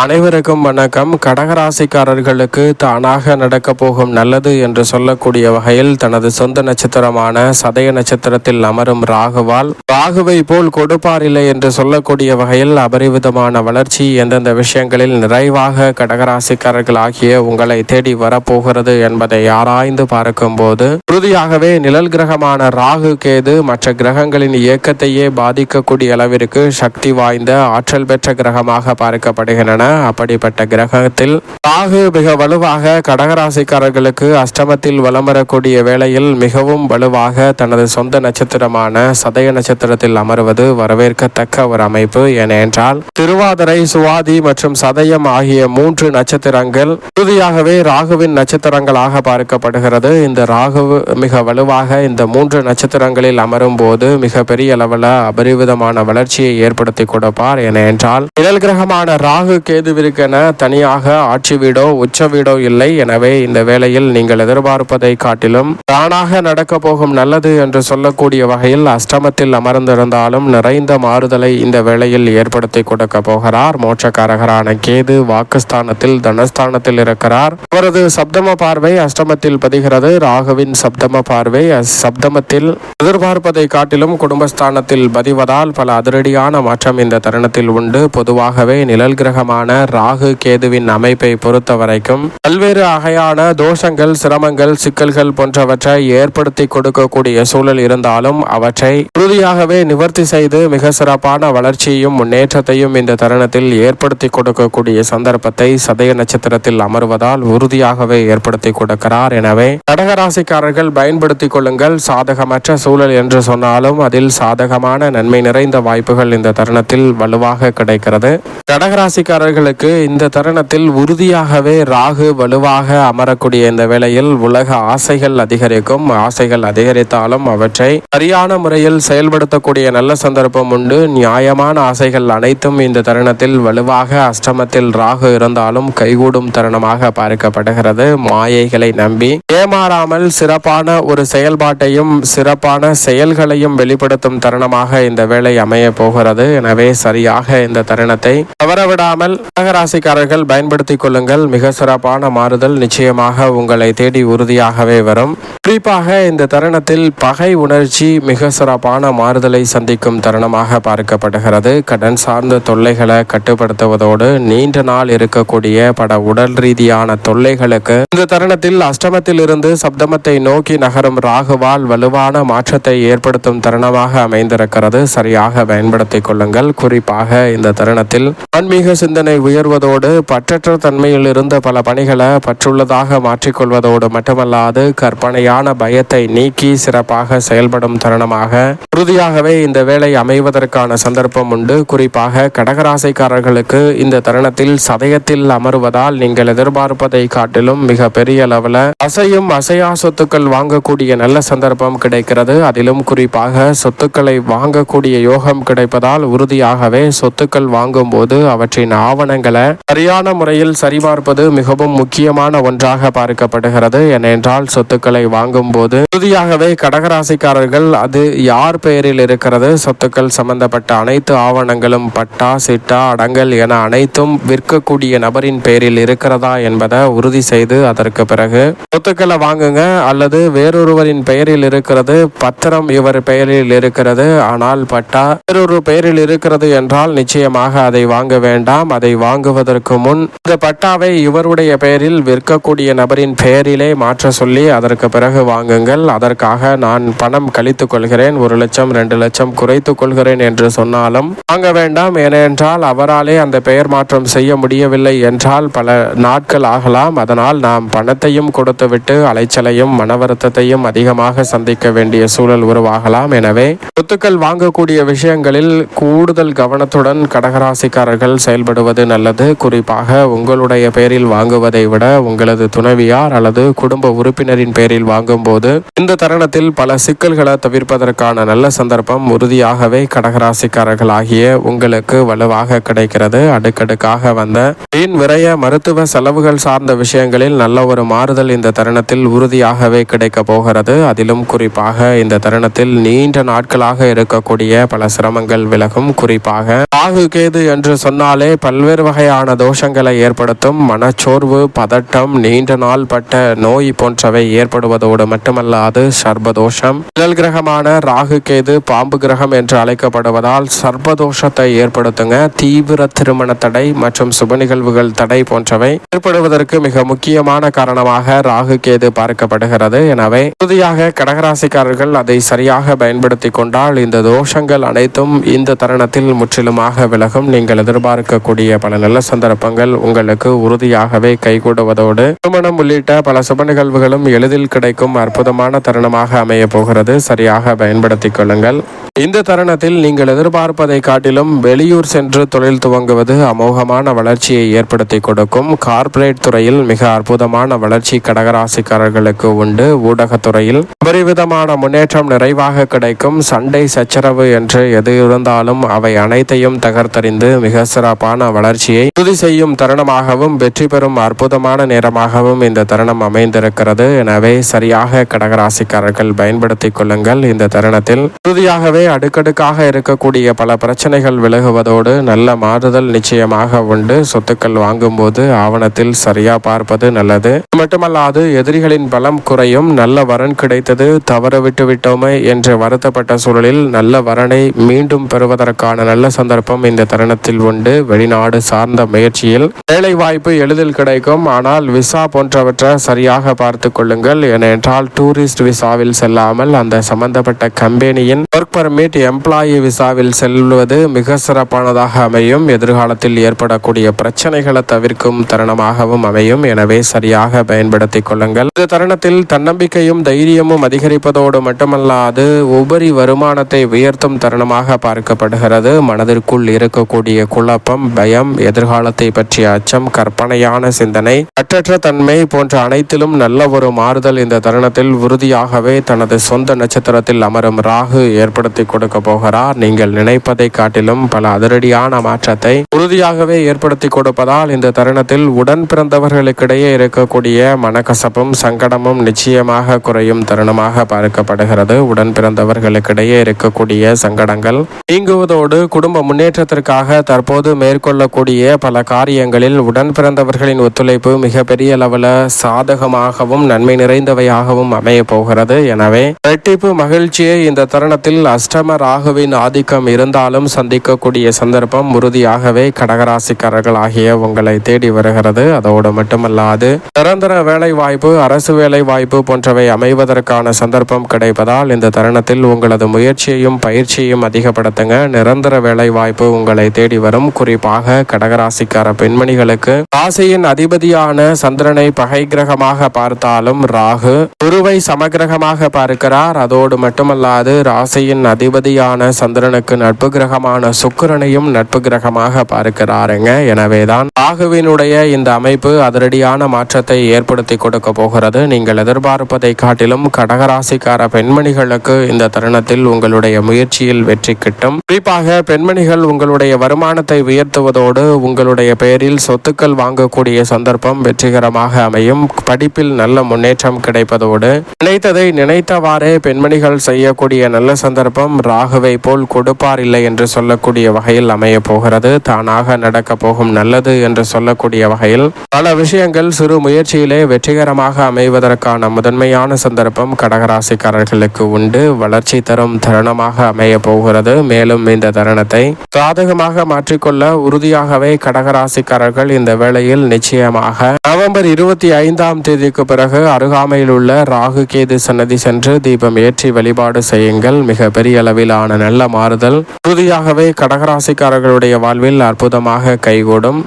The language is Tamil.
அனைவருக்கும் வணக்கம். கடகராசிக்காரர்களுக்கு தானாக நடக்கப் போகும் நல்லது என்று சொல்லக்கூடிய வகையில் தனது சொந்த நட்சத்திரமான சதய நட்சத்திரத்தில் அமரும் ராகுவால் ராகுவை போல் கொடுப்பாரில்லை என்று சொல்லக்கூடிய வகையில் அபரிவிதமான வளர்ச்சி எந்தெந்த விஷயங்களில் நிறைவாக கடகராசிக்காரர்கள் ஆகிய உங்களை தேடி வரப்போகிறது என்பதை ஆராய்ந்து பார்க்கும்போது உறுதியாகவே நிழல் கிரகமான ராகு கேது மற்ற கிரகங்களின் இயக்கத்தையே பாதிக்கக்கூடிய அளவிற்கு சக்தி வாய்ந்த ஆற்றல் பெற்ற கிரகமாக பார்க்கப்படுகின்றன. அப்படிப்பட்ட கிரகத்தில் ராகு மிக வலுவாக கடகராசிக்காரர்களுக்கு அஷ்டமத்தில் வலம் வரக்கூடிய வேளையில் மிகவும் வலுவாக தனது சொந்த நட்சத்திரமான சதய நட்சத்திரத்தில் அமர்வது வரவேற்கத்தக்க ஒரு அமைப்பு. ஏனென்றால் திருவாதிரை சுவாதி மற்றும் சதயம் ஆகிய மூன்று நட்சத்திரங்கள் உறுதியாகவே ராகுவின் நட்சத்திரங்களாக பார்க்கப்படுகிறது. இந்த ராகு மிக வலுவாக இந்த மூன்று நட்சத்திரங்களில் அமரும் போது மிக பெரிய அளவில் அபரிவிதமான வளர்ச்சியை ஏற்படுத்தி கொடுப்பார். என என்றால் நிழல் கிரகமான ராகுக்கு கேதுவிற்கென தனியாக ஆட்சி வீடோ உச்ச வீடோ இல்லை. எனவே இந்த வேளையில் நீங்கள் எதிர்பார்ப்பதை காட்டிலும் தானாக நடக்க போகும் நல்லது என்று சொல்லக்கூடிய வகையில் அஷ்டமத்தில் அமர்ந்திருந்தாலும் நிறைந்த மாறுதலை இந்த வேளையில் ஏற்படுத்தி கொடுக்க போகிறார். மோட்சக்காரகரான கேது வாக்குஸ்தானத்தில் தனஸ்தானத்தில் இருக்கிறார். அவரது சப்தம பார்வை அஷ்டமத்தில் பதிகிறது. ராகுவின் சப்தம பார்வை சப்தமத்தில் எதிர்பார்ப்பதை காட்டிலும் குடும்பஸ்தானத்தில் பதிவதால் பல அதிரடியான மாற்றம் இந்த தருணத்தில் உண்டு. பொதுவாகவே நிழல் கிரகமாக கிரகமான ராகு கேதுவின் அமைப்பை பொறுத்த வரைக்கும் பல்வேறு வகையான தோஷங்கள் சிரமங்கள் சிக்கல்கள் போன்றவற்றை ஏற்படுத்தி கொடுக்கக்கூடிய சூழல் இருந்தாலும் அவற்றை உறுதியாகவே நிவர்த்தி செய்து மிக சிறப்பான வளர்ச்சியையும் முன்னேற்றத்தையும் இந்த தருணத்தில் ஏற்படுத்தி கொடுக்கக்கூடிய சந்தர்ப்பத்தை சதய நட்சத்திரத்தில் அமர்வதால் உறுதியாகவே ஏற்படுத்தி கொடுக்கிறார். எனவே கடகராசிக்காரர்கள் பயன்படுத்திக் கொள்ளுங்கள். சாதகமற்ற சூழல் என்று சொன்னாலும் அதில் சாதகமான நன்மை நிறைந்த வாய்ப்புகள் இந்த தருணத்தில் வலுவாக கிடைக்கிறது. கடகராசிக்காரர்கள் கடகராசிக்காரர்களுக்கு இந்த தருணத்தில் உறுதியாகவே ராகு வலுவாக அமரக்கூடிய இந்த வேளையில் உலக ஆசைகள் அதிகரிக்கும். ஆசைகள் அதிகரித்தாலும் அவற்றை சரியான முறையில் செயல்படுத்தக்கூடிய நல்ல சந்தர்ப்பம் உண்டு. நியாயமான ஆசைகள் அனைத்தும் இந்த தருணத்தில் வலுவாக அஷ்டமத்தில் ராகு இருந்தாலும் கைகூடும் தருணமாக பார்க்கப்படுகிறது. மாயைகளை நம்பி ஏமாறாமல் சிறப்பான ஒரு செயல்பாட்டையும் சிறப்பான செயல்களையும் வெளிப்படுத்தும் தருணமாக இந்த வேலை அமைய போகிறது. எனவே சரியாக இந்த தருணத்தை தவறவிடாமல் கடகராசிக்காரர்கள் பயன்படுத்திக் கொள்ளுங்கள். மிக சிறப்பான மாறுதல் நிச்சயமாக உங்களை தேடி உறுதியாகவே வரும். குறிப்பாக இந்த தருணத்தில் பகை உணர்ச்சி மிக சிறப்பான மாறுதலை சந்திக்கும் தருணமாக பார்க்கப்படுகிறது. கடன் சார்ந்த தொல்லைகளை கட்டுப்படுத்துவதோடு நீண்ட நாள் இருக்கக்கூடிய பட உடல் ரீதியான தொல்லைகளுக்கு இந்த தருணத்தில் அஷ்டமத்தில் இருந்து சப்தமத்தை நோக்கி நகரும் ராகுவால் வலுவான மாற்றத்தை ஏற்படுத்தும் தருணமாக அமைந்திருக்கிறது. சரியாக பயன்படுத்திக் கொள்ளுங்கள். குறிப்பாக இந்த தருணத்தில் ஆன்மீக சிந்தனை உயர்வதோடு பற்றற்ற தன்மையில் இருந்த பல பணிகளை பற்றுள்ளதாக மாற்றிக்கொள்வதோடு மட்டுமல்லாது கற்பனையான பயத்தை நீக்கி சிறப்பாக செயல்படும் தருணமாக உறுதியாகவே இந்த வேலை அமைவதற்கான சந்தர்ப்பம் உண்டு. குறிப்பாக கடகராசைக்காரர்களுக்கு இந்த தருணத்தில் சதயத்தில் அமருவதால் நீங்கள் எதிர்பார்ப்பதை காட்டிலும் மிக பெரிய அளவில் அசையும் அசையா சொத்துக்கள் வாங்கக்கூடிய நல்ல சந்தர்ப்பம் கிடைக்கிறது. அதிலும் குறிப்பாக சொத்துக்களை வாங்கக்கூடிய யோகம் கிடைப்பதால் உறுதியாகவே சொத்துக்கள் வாங்கும்போது அவற்றின் ஆவணங்களை சரியான முறையில் சரிபார்ப்பது மிகவும் முக்கியமான ஒன்றாக பார்க்கப்படுகிறது. ஏனென்றால் சொத்துக்களை வாங்கும்போது உறுதியாகவே கடகராசிக்காரர்கள் அது யார் பெயரில் இருக்கிறது? சொத்துக்கள் சம்பந்தப்பட்ட அனைத்து ஆவணங்களும் பட்டா சிட்டா அடங்கல் என அனைத்தும் விற்கக்கூடிய நபரின் பெயரில் இருக்கிறதா என்பதை உறுதி செய்து அதற்கு பிறகு சொத்துக்களை வாங்குங்க. அல்லது வேறொருவரின் பெயரில் இருக்கிறது பத்திரம் இவர் பெயரில் இருக்கிறது. ஆனால் பட்டா வேறொரு பெயரில் இருக்கிறது என்றால் நிச்சயமாக அதை வாங்க வேண்டாம். அதை வாங்குவதற்கு முன் இந்த பட்டாவை இவருடைய பெயரில் விற்கக்கூடிய நபரின் பெயரிலே மாற்ற சொல்லி அதற்கு பிறகு வாங்குங்கள். அதற்காக நான் பணம் கழித்துக் கொள்கிறேன். ஒரு லட்சம் ரெண்டு லட்சம் குறைத்துக் கொள்கிறேன் என்று சொன்னாலும் வாங்க வேண்டாம். ஏனென்றால் அவராலே அந்த பெயர் மாற்றம் செய்ய முடியவில்லை என்றால் பல நாட்கள் ஆகலாம். அதனால் நாம் பணத்தையும் கொடுத்துவிட்டு அலைச்சலையும் மன வருத்தத்தையும் அதிகமாக சந்திக்க வேண்டிய சூழல் உருவாகலாம். எனவே சொத்துக்கள் வாங்கக்கூடிய விஷயங்களில் கூடுதல் கவனத்துடன் கடகராசிக்காரர்கள் செயல்படுவது நல்லது. குறிப்பாக உங்களுடைய பெயரில் வாங்குவதை விட உங்களது துணைவியார் அல்லது குடும்ப உறுப்பினரின் பெயரில் வாங்கும்போது இந்த தருணத்தில் பல சிக்கல்களை தவிர்ப்பதற்கான நல்ல சந்தர்ப்பம் உறுதியாகவே கடகராசிக்காரர்கள் ஆகிய உங்களுக்கு வலுவாக கிடைக்கிறது. அடுக்கடுக்காக வந்த வீண் விரைய மருத்துவ செலவுகள் சார்ந்த விஷயங்களில் நல்ல ஒரு மாறுதல் இந்த தருணத்தில் உறுதியாகவே கிடைக்க போகிறது. அதிலும் குறிப்பாக இந்த தருணத்தில் நீண்ட நாட்களாக இருக்கக்கூடிய பல சிரமங்கள் விலகும். குறிப்பாக ராகு கேது என்று சொன்னாலே பல்வேறு பல்வேறு வகையான தோஷங்களை ஏற்படுத்தும் மனச்சோர்வு பதட்டம் நீண்ட நாள் பட்ட நோய் போன்றவை ஏற்படுவதோடு மட்டுமல்லாது சர்பதோஷம் நிழல் கிரகமான ராகு கேது பாம்பு கிரகம் என்று அழைக்கப்படுவதால் சர்பதோஷத்தை ஏற்படுத்துங்க. தீவிர திருமண தடை மற்றும் சுப நிகழ்வுகள் தடை போன்றவை ஏற்படுவதற்கு மிக முக்கியமான காரணமாக ராகு கேது பார்க்கப்படுகிறது. எனவே இறுதியாக கடகராசிக்காரர்கள் அதை சரியாக பயன்படுத்தி கொண்டால் இந்த தோஷங்கள் அனைத்தும் இந்த தருணத்தில் முற்றிலுமாக விலகும். நீங்கள் எதிர்பார்க்கக்கூடிய பல நல்ல சந்தர்ப்பங்கள் உங்களுக்கு உறுதியாகவே கைகூடுவதோடு திருமணம் உள்ளிட்ட பல சுப நிகழ்வுகளும் எளிதில் கிடைக்கும் அற்புதமான தருணமாக அமைய போகிறது. சரியாக பயன்படுத்திக் கொள்ளுங்கள். இந்த தருணத்தில் நீங்கள் எதிர்பார்ப்பதை காட்டிலும் வெளியூர் சென்று தொழில் துவங்குவது அமோகமான வளர்ச்சியை ஏற்படுத்தி கொடுக்கும். கார்ப்பரேட் துறையில் மிக அற்புதமான வளர்ச்சி கடகராசிக்காரர்களுக்கு உண்டு. ஊடகத்துறையில் அபரிவிதமான முன்னேற்றம் நிறைவாக கிடைக்கும். சண்டை சச்சரவு என்று எது இருந்தாலும் அவை அனைத்தையும் தகர்த்தறிந்து மிக சிறப்பான வளர்ச்சியை உறுதி செய்யும் தருணமாகவும் வெற்றி பெறும் அற்புதமான நேரமாகவும் இந்த தருணம் அமைந்திருக்கிறது. எனவே சரியாக கடகராசிக்காரர்கள் பயன்படுத்திக் கொள்ளுங்கள். இந்த தருணத்தில் உறுதியாகவே அடுக்கடுக்காக இருக்கக்கூடிய பல பிரச்சனைகள் விலகுவதோடு நல்ல மாறுதல் நிச்சயமாக உண்டு. சொத்துக்கள் வாங்கும்போது ஆவணத்தில் சரியா பார்ப்பது நல்லது. மட்டுமல்லாது எதிரிகளின் பலம் குறையும். நல்ல வரன் கிடைத்தது தவற விட்டு விட்டோமே என்று வருத்தப்பட்ட சூழலில் நல்ல வரனை மீண்டும் பெறுவதற்கான நல்ல சந்தர்ப்பம் இந்த தருணத்தில் உண்டு. வெளிநாடு சார்ந்த முயற்சியில் வேலை வாய்ப்பு எளிதில் கிடைக்கும். ஆனால் விசா போன்றவற்றை சரியாக பார்த்து கொள்ளுங்கள். ஏனென்றால் டூரிஸ்ட் விசாவில் செல்லாமல் அந்த சம்பந்தப்பட்ட கம்பெனியின் ஒர்க் பர்மிட் எம்ப்ளாயி விசாவில் செல்வது மிக சிறப்பானதாக அமையும். எதிர்காலத்தில் ஏற்படக்கூடிய பிரச்சனைகளை தவிர்க்கும் தருணமாகவும் அமையும். எனவே சரியாக பயன்படுத்திக் கொள்ளுங்கள். இந்த தருணத்தில் தன்னம்பிக்கையும் தைரியமும் அதிகரிப்பதோடு மட்டுமல்லாது உபரி வருமானத்தை உயர்த்தும் தருணமாக பார்க்கப்படுகிறது. மனதிற்குள் இருக்கக்கூடிய குழப்பம் பயம் எதிர்காலத்தை பற்றிய அச்சம் கற்பனையான சிந்தனை அற்றற்ற தன்மை போன்ற அனைத்திலும் நல்ல ஒரு மாறுதல் இந்த தருணத்தில் உறுதியாகவே தனது சொந்த நட்சத்திரத்தில் அமரும். ராகு ஏற்படுத்தி கொடுக்க போகிறார் நீங்கள் நினைப்பதை காட்டிலும் பல அதிரடியான மாற்றத்தை உறுதியாகவே ஏற்படுத்தி கொடுப்பதால் இந்த தருணத்தில் உடன் பிறந்தவர்களுக்கிடையே இருக்கக்கூடிய மனக்கசப்பும் சங்கடமும் நிச்சயமாக குறையும் தருணமாக பார்க்கப்படுகிறது. உடன் பிறந்தவர்களுக்கிடையே இருக்கக்கூடிய சங்கடங்கள் நீங்குவதோடு குடும்ப முன்னேற்றத்திற்காக தற்போது மேற்கொள்ளக்கூடிய பல காரியங்களில் உடன் பிறந்தவர்களின் ஒத்துழைப்பு மிகப்பெரிய அளவில் சாதகமாகவும் நன்மை நிறைந்தவையாகவும் அமைய போகிறது. எனவே இரட்டிப்பு மகிழ்ச்சியை இந்த தருணத்தில் அஷ்டம ராகுவின் ஆதிக்கம் இருந்தாலும் சந்திக்கக்கூடிய சந்தர்ப்பம் உறுதியாகவே கடகராசிக்காரர்கள் ஆகிய உங்களை தேடி வருகிறது. அதோடு மட்டுமல்லாது நிரந்தர வேலை வாய்ப்பு அரசு வேலை வாய்ப்பு போன்றவை அமைவதற்கான சந்தர்ப்பம் கிடைப்பதால் இந்த தருணத்தில் உங்களது முயற்சியையும் பயிற்சியையும் அதிகப்படுத்துங்க. நிரந்தர வேலை வாய்ப்பு உங்களை தேடி வரும். குறிப்பாக கடகராசிக்கார பெண்மணிகளுக்கு ராசியின் அதிபதியான சந்திரனை பகை கிரகமாக பார்த்தாலும் ராகு குருவை சமகிரகமாக பார்க்கிறார். அதோடு மட்டுமல்லாது ராசியின் அதி அதிபதியான சந்திரனுக்கு நட்பு கிரகமான சுக்கிரனையும் நட்பு கிரகமாக பார்க்கிறாருங்க. எனவேதான் ராகுவினுடைய இந்த அமைப்பு அதிரடியான மாற்றத்தை ஏற்படுத்தி கொடுக்க போகிறது. நீங்கள் எதிர்பார்ப்பதை காட்டிலும் கடகராசிக்கார பெண்மணிகளுக்கு இந்த தருணத்தில் உங்களுடைய முயற்சியில் வெற்றி கிட்டும். குறிப்பாக பெண்மணிகள் உங்களுடைய வருமானத்தை உயர்த்துவதோடு உங்களுடைய பெயரில் சொத்துக்கள் வாங்கக்கூடிய சந்தர்ப்பம் வெற்றிகரமாக அமையும். படிப்பில் நல்ல முன்னேற்றம் கிடைப்பதோடு நினைத்ததை நினைத்தவாறே பெண்மணிகள் செய்யக்கூடிய நல்ல சந்தர்ப்பம் ராகுவை போல் கொடுப்பார் இல்லை என்று சொல்லக்கூடிய வகையில் அமைய போகிறது. தானாக நடக்க போகும் நல்லது என்று சொல்லக்கூடிய வகையில் பல விஷயங்கள் சிறு முயற்சியிலே வெற்றிகரமாக அமைவதற்கான முதன்மையான சந்தர்ப்பம் கடகராசிக்காரர்களுக்கு உண்டு. வளர்ச்சி தரும் தருணமாக அமைய போகிறது. மேலும் இந்த தருணத்தை சாதகமாக மாற்றிக்கொள்ள உறுதியாகவே கடகராசிக்காரர்கள் இந்த வேளையில் நிச்சயமாக நவம்பர் இருபத்தி ஐந்தாம் தேதிக்கு பிறகு அருகாமையில் உள்ள ராகு கேது சன்னதி சென்று தீபம் ஏற்றி வழிபாடு செய்யுங்கள். மிக அளவிலான நல்ல மாறுதல். உறுதியாகவே கடகராசிக்காரர்களுடைய வாழ்வில் அற்புதமாக கைகூடும்.